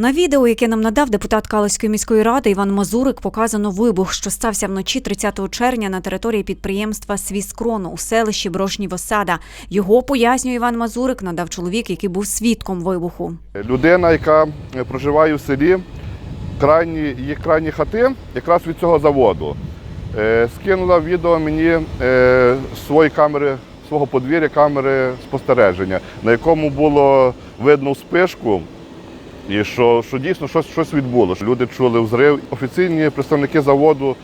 На відео, яке нам надав депутат Калицької міської ради Іван Мазурик, показано вибух, що стався вночі 30 червня на території підприємства Свіскрону у селищі Брошнів Осада. Його пояснює Іван Мазурик, надав чоловік, який був свідком вибуху. Людина, яка е, проживає в селі, крайні, їх крайні хати якраз від цього заводу. Е, скинула відео мені е, свої камери, свого подвір'я камери спостереження, на якому було видно спишку. І що, що дійсно щось, щось відбулося. Люди чули взрив. Офіційні представники заводу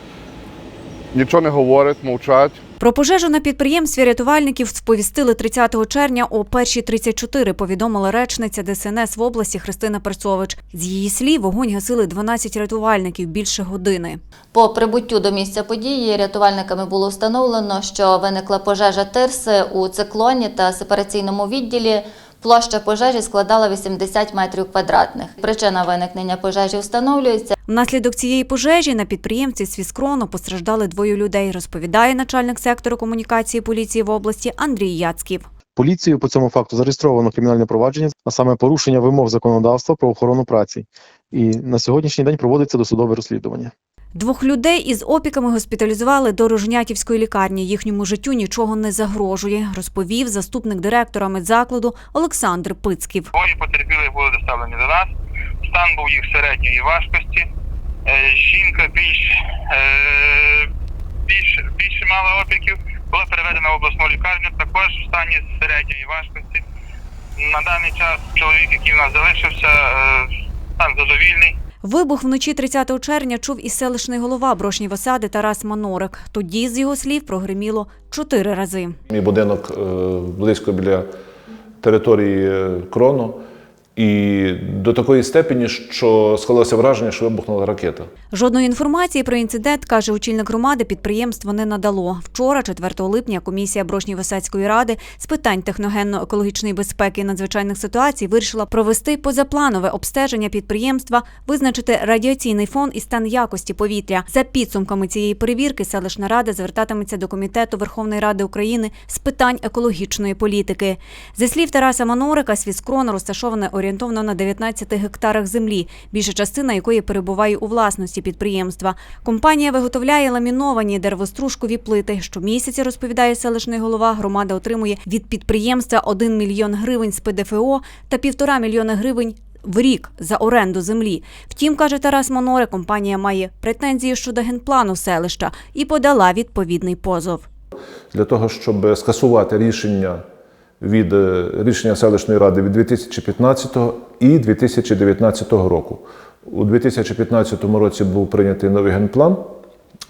нічого не говорять, мовчать. Про пожежу на підприємстві рятувальників сповістили 30 червня о 1.34, повідомила речниця ДСНС в області Христина Перцович. З її слів, вогонь гасили 12 рятувальників більше години. По прибуттю до місця події рятувальниками було встановлено, що виникла пожежа тирси у циклоні та сепараційному відділі. Площа пожежі складала 80 метрів квадратних. Причина виникнення пожежі встановлюється. Внаслідок цієї пожежі на підприємстві Свіскрону постраждали двоє людей, розповідає начальник сектору комунікації поліції в області Андрій Яцьків. Поліцією по цьому факту зареєстровано кримінальне провадження, а саме порушення вимог законодавства про охорону праці. І на сьогоднішній день проводиться досудове розслідування. Двох людей із опіками госпіталізували до Рожнятівської лікарні. Їхньому життю нічого не загрожує, розповів заступник директора медзакладу Олександр Пицьків. Двоє потерпілих були доставлені до нас. Стан був їх середньої важкості. Е, Жінка більш, е, більш, більше мала опіків, була переведена в обласну лікарню, також в стані середньої важкості. На даний час чоловік, який в нас залишився, е, стан задовільний. Вибух вночі 30 червня чув і селищний голова брошній осади Тарас Манорик. Тоді, з його слів, прогреміло чотири рази. Мій будинок е, близько біля території е, крону. І до такої степені, що склалося враження, що вибухнула ракета. Жодної інформації про інцидент, каже очільник громади, підприємство не надало. Вчора, 4 липня, комісія Брошнєво-Садської ради з питань техногенно-екологічної безпеки і надзвичайних ситуацій вирішила провести позапланове обстеження підприємства, визначити радіаційний фон і стан якості повітря. За підсумками цієї перевірки селищна рада звертатиметься до комітету Верховної Ради України з питань екологічної політики. За слів Тараса Манорика, Свіскрон розташоване орієнтовно на 19 гектарах землі, більша частина якої перебуває у власності підприємства. Компанія виготовляє ламіновані деревостружкові плити. Щомісяця, розповідає селищний голова, громада отримує від підприємства 1 мільйон гривень з ПДФО та півтора мільйона гривень в рік за оренду землі. Втім, каже Тарас Моноре, компанія має претензії щодо генплану селища і подала відповідний позов. Для того, щоб скасувати рішення від е, рішення селищної ради від 2015 і 2019 року. У 2015 році був прийнятий новий генплан,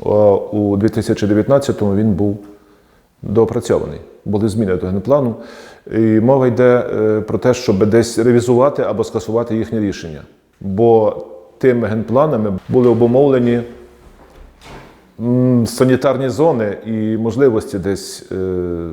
а у 2019 він був доопрацьований. Були зміни до генплану. І мова йде е, про те, щоб десь ревізувати або скасувати їхнє рішення. Бо тими генпланами були обумовлені санітарні зони і можливості десь е,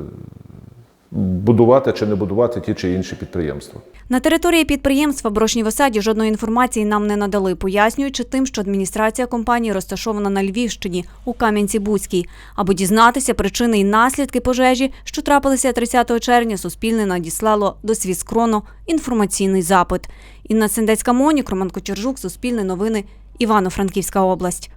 будувати чи не будувати ті чи інші підприємства. На території підприємства в осаді жодної інформації нам не надали, пояснюючи тим, що адміністрація компанії розташована на Львівщині у Кам'янці-Бузькій. Аби дізнатися причини і наслідки пожежі, що трапилися 30 червня, Суспільне надіслало до Свіскрону інформаційний запит. Інна Сендецька Монік, Роман Кочержук, Суспільне новини, Івано-Франківська область.